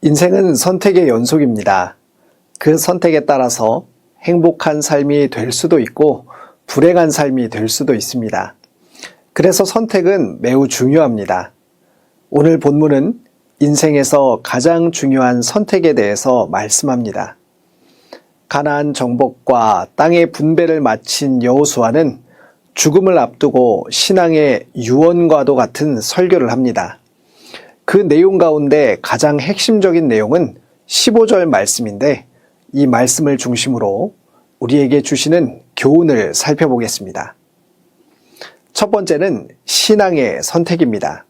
인생은 선택의 연속입니다. 그 선택에 따라서 행복한 삶이 될 수도 있고 불행한 삶이 될 수도 있습니다. 그래서 선택은 매우 중요합니다. 오늘 본문은 인생에서 가장 중요한 선택에 대해서 말씀합니다. 가나안 정복과 땅의 분배를 마친 여호수아는 죽음을 앞두고 신앙의 유언과도 같은 설교를 합니다. 그 내용 가운데 가장 핵심적인 내용은 15절 말씀인데 이 말씀을 중심으로 우리에게 주시는 교훈을 살펴보겠습니다. 첫 번째는 신앙의 선택입니다.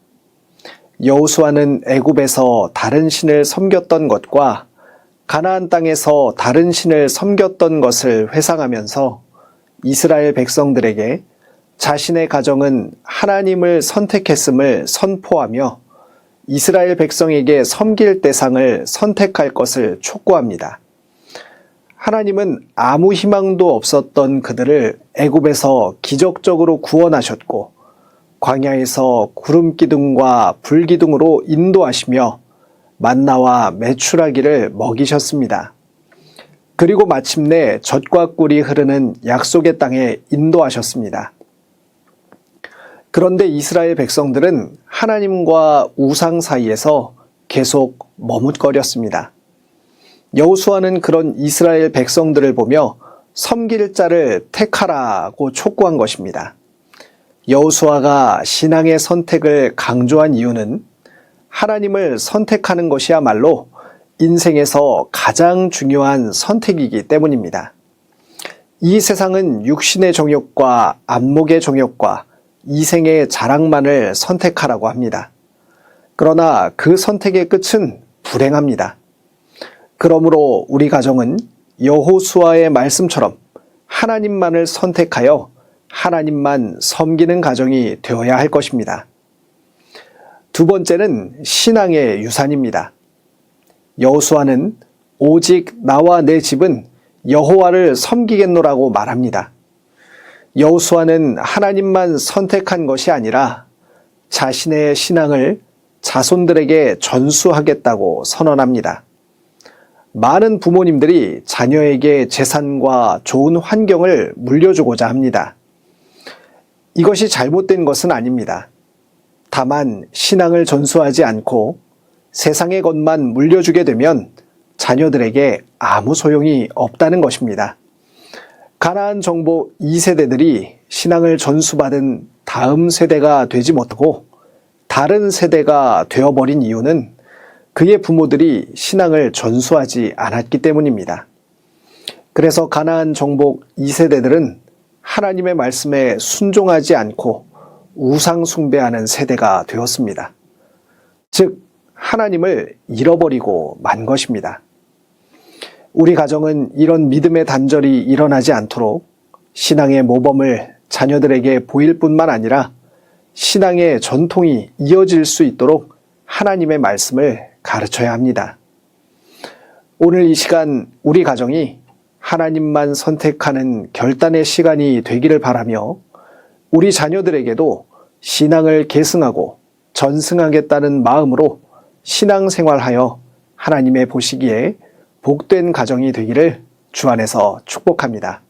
여호수아는 애굽에서 다른 신을 섬겼던 것과 가나안 땅에서 다른 신을 섬겼던 것을 회상하면서 이스라엘 백성들에게 자신의 가정은 하나님을 선택했음을 선포하며 이스라엘 백성에게 섬길 대상을 선택할 것을 촉구합니다. 하나님은 아무 희망도 없었던 그들을 애굽에서 기적적으로 구원하셨고 광야에서 구름 기둥과 불 기둥으로 인도하시며 만나와 메추라기를 먹이셨습니다. 그리고 마침내 젖과 꿀이 흐르는 약속의 땅에 인도하셨습니다. 그런데 이스라엘 백성들은 하나님과 우상 사이에서 계속 머뭇거렸습니다. 여호수아는 그런 이스라엘 백성들을 보며 섬길 자를 택하라고 촉구한 것입니다. 여호수아가 신앙의 선택을 강조한 이유는 하나님을 선택하는 것이야말로 인생에서 가장 중요한 선택이기 때문입니다. 이 세상은 육신의 정욕과 안목의 정욕과 이생의 자랑만을 선택하라고 합니다. 그러나 그 선택의 끝은 불행합니다. 그러므로 우리 가정은 여호수아의 말씀처럼 하나님만을 선택하여 하나님만 섬기는 가정이 되어야 할 것입니다. 두 번째는 신앙의 유산입니다. 여호수아는 오직 나와 내 집은 여호와를 섬기겠노라고 말합니다. 여호수아는 하나님만 선택한 것이 아니라 자신의 신앙을 자손들에게 전수하겠다고 선언합니다. 많은 부모님들이 자녀에게 재산과 좋은 환경을 물려주고자 합니다. 이것이 잘못된 것은 아닙니다. 다만 신앙을 전수하지 않고 세상의 것만 물려주게 되면 자녀들에게 아무 소용이 없다는 것입니다. 가나안 정복 2세대들이 신앙을 전수받은 다음 세대가 되지 못하고 다른 세대가 되어버린 이유는 그의 부모들이 신앙을 전수하지 않았기 때문입니다. 그래서 가나안 정복 2세대들은 하나님의 말씀에 순종하지 않고 우상 숭배하는 세대가 되었습니다. 즉, 하나님을 잃어버리고 만 것입니다. 우리 가정은 이런 믿음의 단절이 일어나지 않도록 신앙의 모범을 자녀들에게 보일 뿐만 아니라 신앙의 전통이 이어질 수 있도록 하나님의 말씀을 가르쳐야 합니다. 오늘 이 시간 우리 가정이 하나님만 선택하는 결단의 시간이 되기를 바라며 우리 자녀들에게도 신앙을 계승하고 전승하겠다는 마음으로 신앙생활하여 하나님의 보시기에 복된 가정이 되기를 주 안에서 축복합니다.